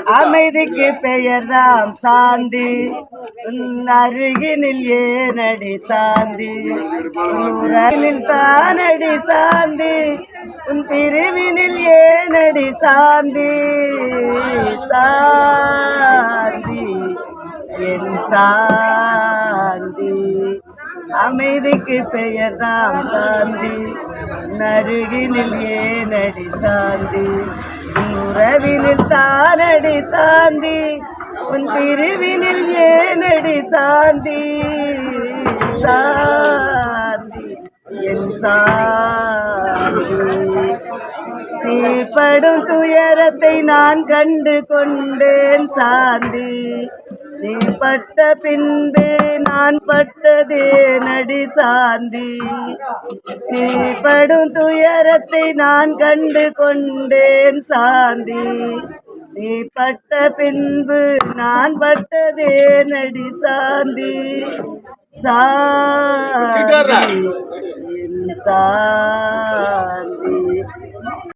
அமைதிக்கு பெயர் பெயர்தாம் சாந்தி அருகினில் ஏனடி சாந்தி? உறவினில் தானடி சாந்தி? உன் பிரிவினில் ஏனடி சாந்தி? சாந்தி. என் சாந்தி. அமைதிக்கு பெயர் தாம் சாந்தி. நருகினில் ஏனடி சாந்தி? உறவினில் தானடி சாந்தி? உன் பிரிவினில் ஏனடி சாந்தி? சாந்தி என் சாந்தி. நீ படும் துயரத்தை நான் கண்டு கொண்டேன் சாந்தி. நீ பட்ட பின்பு நான் பட்டதே நடி சாந்தி. நீ படும் துயரத்தை நான் கண்டு கொண்டேன் சாந்தி. நீ பட்ட பின்பு நான் பட்டதே நடி சாந்தி. சாந்தி.